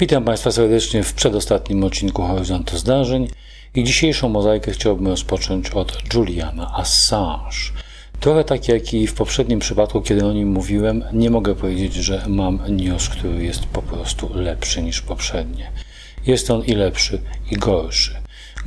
Witam Państwa serdecznie w przedostatnim odcinku Horyzontu Zdarzeń i dzisiejszą mozaikę chciałbym rozpocząć od Juliana Assange. Trochę tak jak i w poprzednim przypadku, kiedy o nim mówiłem, nie mogę powiedzieć, że mam news, który jest po prostu lepszy niż poprzednie. Jest on i lepszy, i gorszy.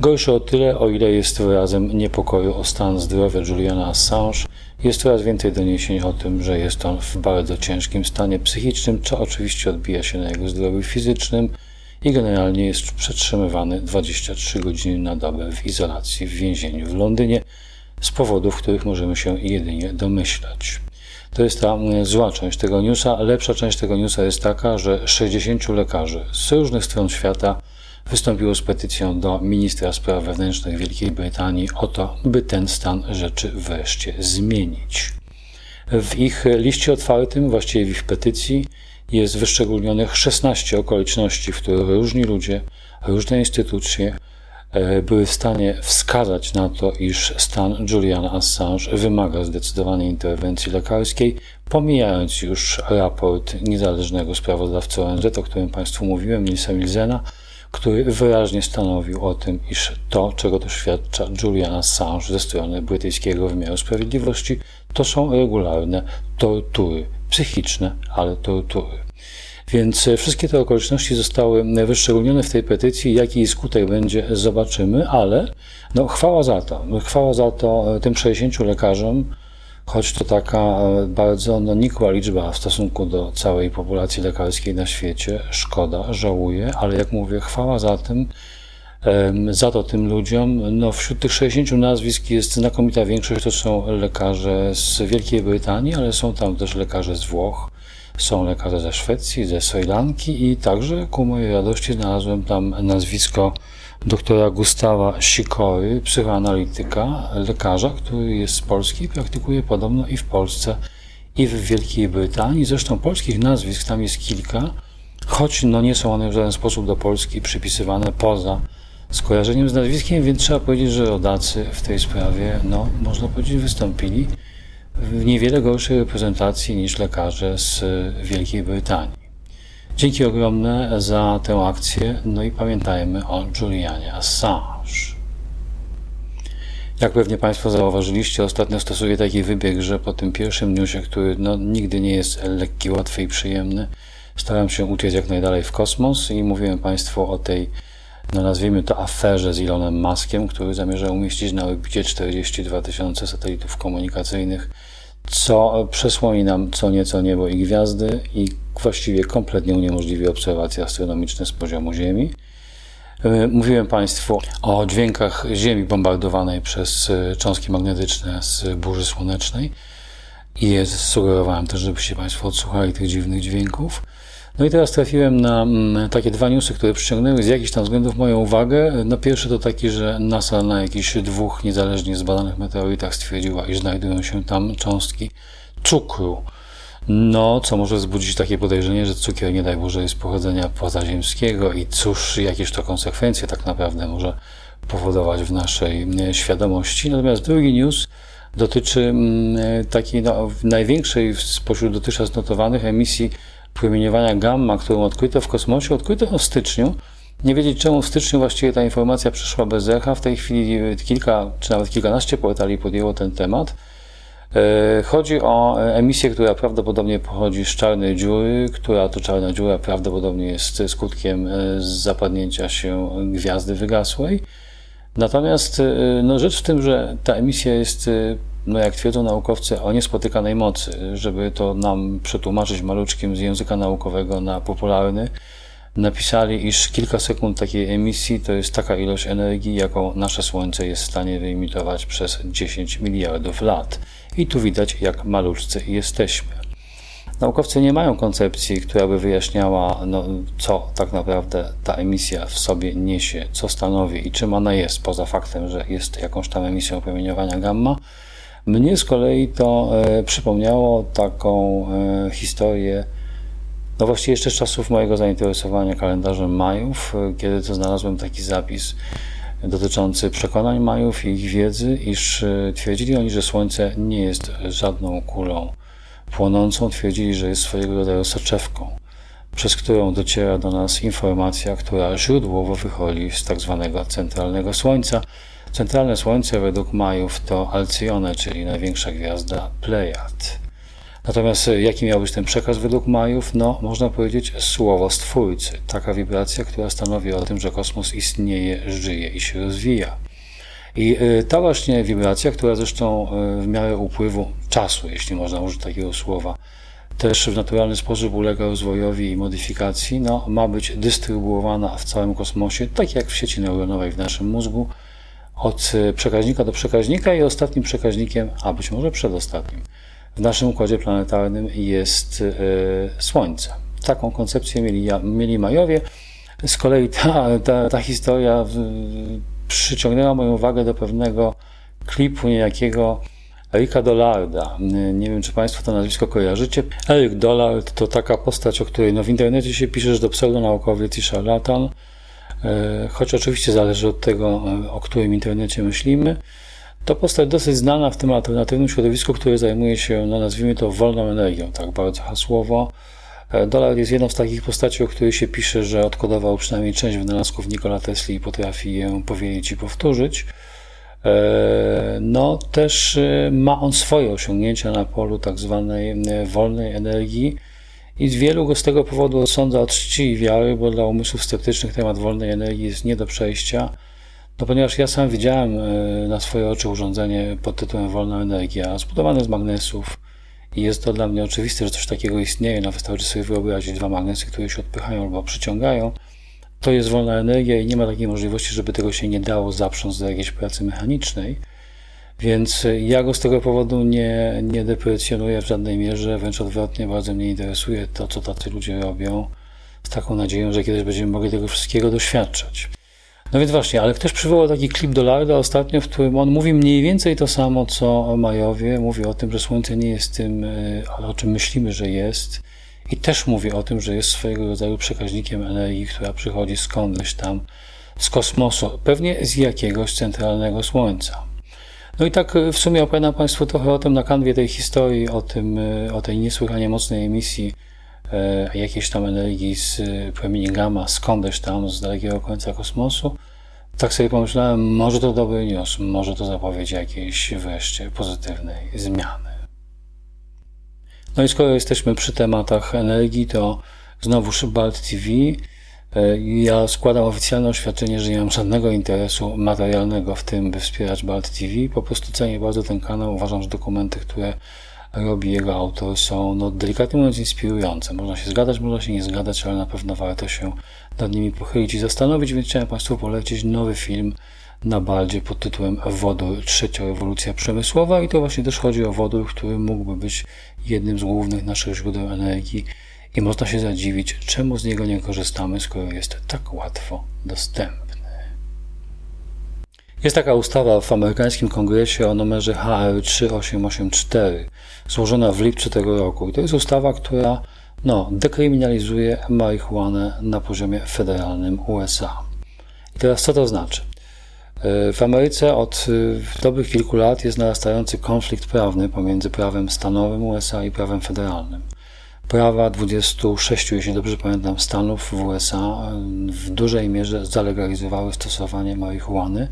Gorszy o tyle, o ile jest wyrazem niepokoju o stan zdrowia Juliana Assange. Jest coraz więcej doniesień o tym, że jest on w bardzo ciężkim stanie psychicznym, co oczywiście odbija się na jego zdrowiu fizycznym i generalnie jest przetrzymywany 23 godziny na dobę w izolacji w więzieniu w Londynie z powodów, których możemy się jedynie domyślać. To jest ta mm, zła część tego newsa. Lepsza część tego newsa jest taka, że 60 lekarzy z różnych stron świata wystąpiło z petycją do ministra spraw wewnętrznych Wielkiej Brytanii o to, by ten stan rzeczy wreszcie zmienić. W ich liście otwartym, właściwie w ich petycji, jest wyszczególnionych 16 okoliczności, w których różni ludzie, różne instytucje e, były w stanie wskazać na to, iż stan Juliana Assange wymaga zdecydowanej interwencji lekarskiej, pomijając już raport niezależnego sprawozdawcy ONZ, o którym Państwu mówiłem, Nilsa Milzena, który wyraźnie stanowił o tym, iż to, czego doświadcza Julian Assange ze strony brytyjskiego wymiaru sprawiedliwości, to są regularne tortury, psychiczne, ale tortury. Więc wszystkie te okoliczności zostały wyszczególnione w tej petycji. Jaki jej skutek będzie, zobaczymy, ale no, chwała za to. Chwała za to tym 60 lekarzom, choć to taka e, bardzo no, nikła liczba w stosunku do całej populacji lekarskiej na świecie. Szkoda, żałuję, ale jak mówię, chwała za tym, za to tym ludziom. No, wśród tych 60 nazwisk jest znakomita większość, to są lekarze z Wielkiej Brytanii, ale są tam też lekarze z Włoch, są lekarze ze Szwecji, ze Sri Lanki i także ku mojej radości znalazłem tam nazwisko doktora Gustawa Sikory, psychoanalityka, lekarza, który jest z Polski i praktykuje podobno i w Polsce, i w Wielkiej Brytanii. Zresztą polskich nazwisk tam jest kilka, choć no nie są one w żaden sposób do Polski przypisywane poza skojarzeniem z nazwiskiem, więc trzeba powiedzieć, że rodacy w tej sprawie, no można powiedzieć, wystąpili w niewiele gorszej reprezentacji niż lekarze z Wielkiej Brytanii. Dzięki ogromne za tę akcję, no i pamiętajmy o Julianie Assange. Jak pewnie Państwo zauważyliście, ostatnio stosuję taki wybieg, że po tym pierwszym newsie, który no, nigdy nie jest lekki, łatwy i przyjemny, staram się uciec jak najdalej w kosmos i mówiłem Państwu o tej, no nazwijmy to aferze z Elonem Muskiem, który zamierza umieścić na orbicie 42 tysiące satelitów komunikacyjnych co przesłoni nam co nieco niebo i gwiazdy i właściwie kompletnie uniemożliwi obserwacje astronomiczne z poziomu Ziemi. E, mówiłem Państwu o dźwiękach Ziemi bombardowanej przez e, cząstki magnetyczne z burzy słonecznej i sugerowałem też, żebyście Państwo odsłuchali tych dziwnych dźwięków. No i teraz trafiłem na mm, takie dwa newsy, które przyciągnęły z jakichś tam względów moją uwagę. No pierwszy to taki, że NASA na jakichś dwóch niezależnie zbadanych meteorytach stwierdziła, iż znajdują się tam cząstki cukru. No, co może wzbudzić takie podejrzenie, że cukier, nie daj Boże, jest pochodzenia pozaziemskiego i cóż, jakieś to konsekwencje tak naprawdę może powodować w naszej świadomości. Natomiast drugi news dotyczy mm, takiej no, największej spośród dotychczas notowanych emisji promieniowania gamma, którą odkryto w kosmosie, odkryto w styczniu. Nie wiedzieć czemu w styczniu właściwie ta informacja przyszła bez echa. W tej chwili kilka, czy nawet kilkanaście portali podjęło ten temat. E, chodzi o emisję, która prawdopodobnie pochodzi z czarnej dziury, która to czarna dziura prawdopodobnie jest skutkiem e, zapadnięcia się gwiazdy wygasłej. Natomiast e, no, rzecz w tym, że ta emisja jest no jak twierdzą naukowcy, o niespotykanej mocy. Żeby to nam przetłumaczyć maluczkiem z języka naukowego na popularny, napisali, iż kilka sekund takiej emisji to jest taka ilość energii, jaką nasze Słońce jest w stanie wyemitować przez 10 miliardów lat. I tu widać, jak maluczcy jesteśmy. Naukowcy nie mają koncepcji, która by wyjaśniała, no, co tak naprawdę ta emisja w sobie niesie, co stanowi i czym ona jest, poza faktem, że jest jakąś tam emisją promieniowania gamma. Mnie z kolei to e, przypomniało taką e, historię, no właściwie jeszcze z czasów mojego zainteresowania kalendarzem Majów, e, kiedy to znalazłem taki zapis dotyczący przekonań Majów i ich wiedzy, iż twierdzili oni, że Słońce nie jest żadną kulą płonącą, twierdzili, że jest swojego rodzaju soczewką. przez którą dociera do nas informacja, która źródłowo wychodzi z tak zwanego centralnego Słońca. Centralne Słońce według Majów to Alcyone, czyli największa gwiazda Plejad. Natomiast e, jaki miał być ten przekaz według Majów? No, można powiedzieć słowo Stwórcy. Taka wibracja, która stanowi o tym, że kosmos istnieje, żyje i się rozwija. I e, ta właśnie wibracja, która zresztą e, w miarę upływu czasu, jeśli można użyć takiego słowa, też w naturalny sposób ulega rozwojowi i modyfikacji, no, ma być dystrybuowana w całym kosmosie, tak jak w sieci neuronowej w naszym mózgu, od przekaźnika do przekaźnika i ostatnim przekaźnikiem, a być może przedostatnim, w naszym układzie planetarnym jest Słońce. Taką koncepcję mieli, mieli Majowie. Z kolei ta, ta, ta historia przyciągnęła moją uwagę do pewnego klipu niejakiego Erika Dollarda. Nie wiem, czy Państwo to nazwisko kojarzycie. Erik Dollard to taka postać, o której no, w internecie się pisze, że to pseudonaukowiec i szarlatan, choć oczywiście zależy od tego, o którym internecie myślimy. To postać dosyć znana w tym alternatywnym środowisku, które zajmuje się, no nazwijmy to, wolną energią, tak bardzo hasłowo. Dolar jest jedną z takich postaci, o której się pisze, że odkodował przynajmniej część wynalazków Nikola Tesla i potrafi ją powiedzieć i powtórzyć. No, też ma on swoje osiągnięcia na polu tak zwanej wolnej energii i wielu go z tego powodu odsądza od czci i wiary, bo dla umysłów sceptycznych temat wolnej energii jest nie do przejścia. No ponieważ ja sam widziałem na swoje oczy urządzenie pod tytułem Wolna Energia, zbudowane z magnesów, i jest to dla mnie oczywiste, że coś takiego istnieje. No wystarczy sobie wyobrazić dwa magnesy, które się odpychają albo przyciągają. To jest wolna energia i nie ma takiej możliwości, żeby tego się nie dało zaprząc do jakiejś pracy mechanicznej. Więc ja go z tego powodu nie, nie deprecjonuję w żadnej mierze, wręcz odwrotnie, bardzo mnie interesuje to, co tacy ludzie robią, z taką nadzieją, że kiedyś będziemy mogli tego wszystkiego doświadczać. No więc właśnie, ale ktoś przywołał taki klip Dolarda ostatnio, w którym on mówi mniej więcej to samo, co Majowie. Mówi o tym, że Słońce nie jest tym, e, o czym myślimy, że jest. I też mówi o tym, że jest swojego rodzaju przekaźnikiem energii, która przychodzi skądś tam, z kosmosu, pewnie z jakiegoś centralnego Słońca. No i tak e, w sumie opowiadam Państwu trochę o tym na kanwie tej historii, o, tym, e, o tej niesłychanie mocnej emisji jakiejś tam energii z promieni gamma, skądś tam, z dalekiego końca kosmosu. Tak sobie pomyślałem, może to dobry news, może to zapowiedź jakiejś wreszcie pozytywnej zmiany. No i skoro jesteśmy przy tematach energii, to znowuż Balt TV. Ja składam oficjalne oświadczenie, że nie mam żadnego interesu materialnego w tym, by wspierać Balt TV. Po prostu cenię bardzo ten kanał. Uważam, że dokumenty, które robi jego autor, są no, delikatnie mówiąc inspirujące. Można się zgadzać, można się nie zgadzać, ale na pewno warto się nad nimi pochylić i zastanowić, więc chciałem Państwu polecić nowy film na Baldzie pod tytułem Wodór, trzecia rewolucja przemysłowa i to właśnie też chodzi o wodór, który mógłby być jednym z głównych naszych źródeł energii i można się zadziwić, czemu z niego nie korzystamy, skoro jest tak łatwo dostępny. Jest taka ustawa w amerykańskim kongresie o numerze HR 3884, złożona w lipcu tego roku. I to jest ustawa, która no, dekryminalizuje marihuanę na poziomie federalnym USA. I teraz co to znaczy? W Ameryce od dobrych kilku lat jest narastający konflikt prawny pomiędzy prawem stanowym USA i prawem federalnym. Prawa 26, jeśli dobrze pamiętam, stanów w USA w dużej mierze zalegalizowały stosowanie marihuany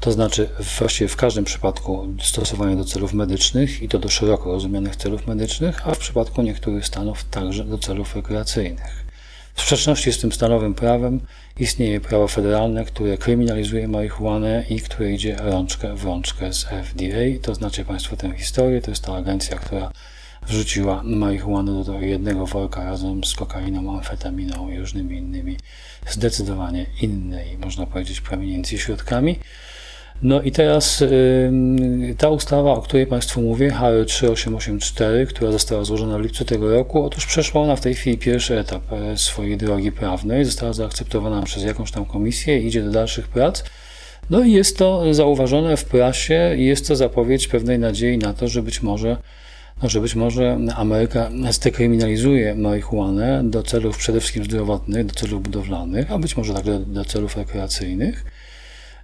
to znaczy właściwie w każdym przypadku stosowanie do celów medycznych i to do szeroko rozumianych celów medycznych, a w przypadku niektórych stanów także do celów rekreacyjnych. W sprzeczności z tym stanowym prawem istnieje prawo federalne, które kryminalizuje marihuanę i które idzie rączkę w rączkę z FDA. To znacie Państwo tę historię. To jest ta agencja, która wrzuciła marihuanę do jednego worka razem z kokainą, amfetaminą i różnymi innymi zdecydowanie innej, można powiedzieć, promieniencji środkami. No i teraz y, ta ustawa, o której Państwu mówię, HR 3884, która została złożona w lipcu tego roku, otóż przeszła ona w tej chwili pierwszy etap e, swojej drogi prawnej, została zaakceptowana przez jakąś tam komisję, idzie do dalszych prac. No i jest to zauważone w prasie i jest to zapowiedź pewnej nadziei na to, że być może że być może Ameryka zdekryminalizuje marihuanę do celów przede wszystkim zdrowotnych, do celów budowlanych, a być może także do celów rekreacyjnych.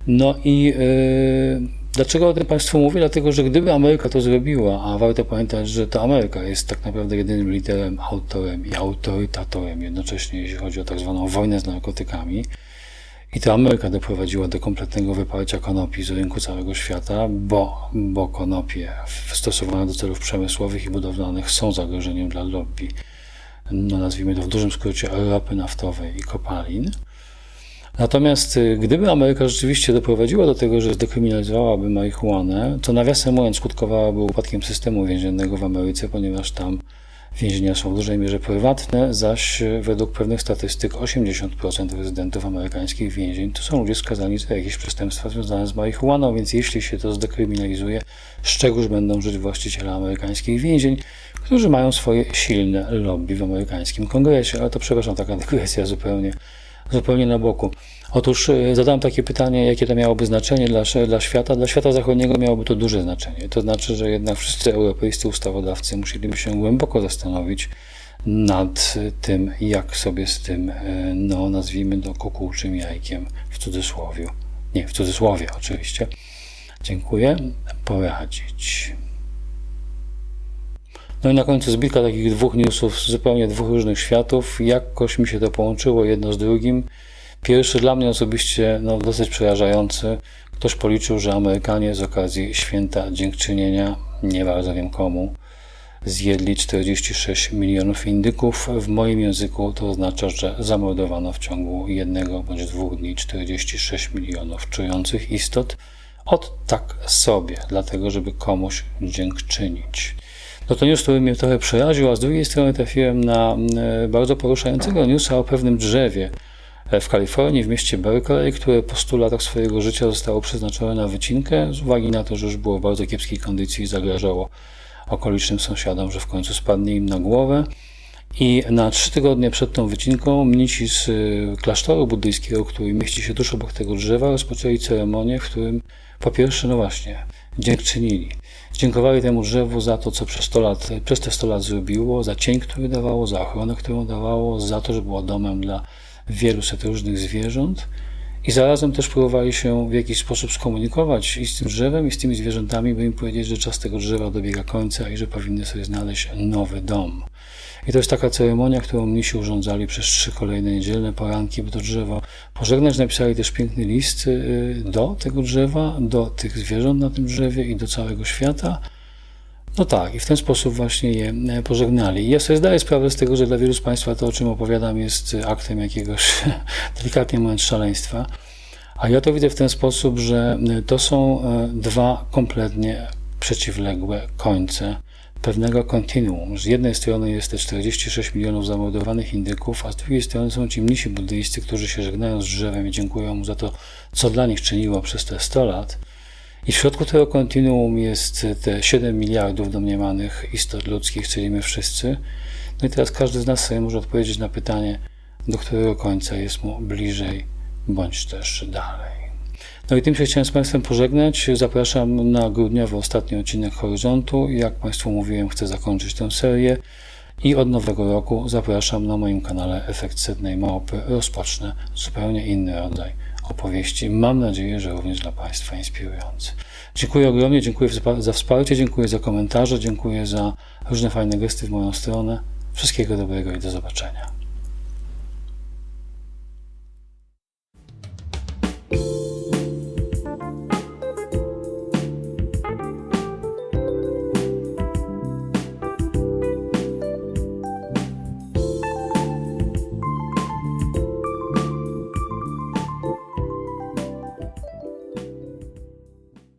No i yy, Dlaczego o tym Państwu mówię? Dlatego, że gdyby Ameryka to zrobiła, a warto pamiętać, że to Ameryka jest tak naprawdę jedynym liderem, autorem i autorytatorem jednocześnie, jeśli chodzi o tak zwaną wojnę z narkotykami, i to Ameryka doprowadziła do kompletnego wyparcia konopi z rynku całego świata, bo, bo konopie stosowane do celów przemysłowych i budowlanych są zagrożeniem dla lobby, no nazwijmy to w dużym skrócie, ropy naftowej i kopalin. Natomiast y, gdyby Ameryka rzeczywiście doprowadziła do tego, że zdekryminalizowałaby marihuanę, to nawiasem mówiąc skutkowałaby upadkiem systemu więziennego w Ameryce, ponieważ tam więzienia są w dużej mierze prywatne, zaś y, według pewnych statystyk 80% rezydentów amerykańskich więzień to są ludzie skazani za jakieś przestępstwa związane z marihuaną, więc jeśli się to zdekryminalizuje, z czegoż będą żyć właściciele amerykańskich więzień, którzy mają swoje silne lobby w amerykańskim kongresie. Ale to przepraszam, taka dygresja zupełnie zupełnie na boku. Otóż y, zadałem takie pytanie, jakie to miałoby znaczenie dla, dla świata. Dla świata zachodniego miałoby to duże znaczenie. To znaczy, że jednak wszyscy europejscy ustawodawcy musieliby się głęboko zastanowić nad tym, jak sobie z tym, y, no nazwijmy to kukułczym jajkiem w cudzysłowie, nie w cudzysłowie oczywiście, dziękuję, poradzić. No i na końcu zbitka takich dwóch newsów z zupełnie dwóch różnych światów. Jakoś mi się to połączyło jedno z drugim. Pierwszy dla mnie osobiście no, dosyć przerażający. Ktoś policzył, że Amerykanie z okazji święta dziękczynienia, nie bardzo wiem komu, zjedli 46 milionów indyków. W moim języku to oznacza, że zamordowano w ciągu jednego bądź dwóch dni 46 milionów czujących istot od tak sobie, dlatego żeby komuś dziękczynić. No to news, który mnie trochę przeraził, a z drugiej strony trafiłem na e, bardzo poruszającego newsa o pewnym drzewie w Kalifornii, w mieście Berkeley, które po 100 latach swojego życia zostało przeznaczone na wycinkę z uwagi na to, że już było w bardzo kiepskiej kondycji i zagrażało okolicznym sąsiadom, że w końcu spadnie im na głowę. I na trzy tygodnie przed tą wycinką mnici z e, klasztoru buddyjskiego, który mieści się tuż obok tego drzewa, rozpoczęli ceremonię, w którym po pierwsze, no właśnie, dziękczynili. Dziękowali temu drzewu za to, co przez, 100 lat, przez te 100 lat zrobiło, za cień, który dawało, za ochronę, którą dawało, za to, że było domem dla wielu set różnych zwierząt. I zarazem też próbowali się w jakiś sposób skomunikować i z tym drzewem, i z tymi zwierzętami, by im powiedzieć, że czas tego drzewa dobiega końca i że powinny sobie znaleźć nowy dom. I to jest taka ceremonia, którą mnisi urządzali przez trzy kolejne niedzielne poranki, by to drzewo pożegnać. Napisali też piękny list y, do tego drzewa, do tych zwierząt na tym drzewie i do całego świata. No tak, i w ten sposób właśnie je e, pożegnali. Ja sobie zdaję sprawę z tego, że dla wielu z Państwa to, o czym opowiadam, jest aktem jakiegoś, delikatnie mówiąc, szaleństwa. A ja to widzę w ten sposób, że e, to są e, dwa kompletnie przeciwległe końce pewnego kontinuum. Z jednej strony jest te 46 milionów zamordowanych indyków, a z drugiej strony są ci mnisi buddyjscy, którzy się żegnają z drzewem i dziękują mu za to, co dla nich czyniło przez te 100 lat. I w środku tego kontinuum jest te 7 miliardów domniemanych istot ludzkich, czyli my wszyscy. No i teraz każdy z nas sobie może odpowiedzieć na pytanie, do którego końca jest mu bliżej, bądź też dalej. No i tym się chciałem z Państwem pożegnać. Zapraszam na grudniowy ostatni odcinek Horyzontu. Jak Państwu mówiłem, chcę zakończyć tę serię. I od nowego roku zapraszam na moim kanale Efekt Sednej Małpy. Rozpocznę zupełnie inny rodzaj opowieści. Mam nadzieję, że również dla Państwa inspirujący. Dziękuję ogromnie, dziękuję za wsparcie, dziękuję za komentarze, dziękuję za różne fajne gesty w moją stronę. Wszystkiego dobrego i do zobaczenia.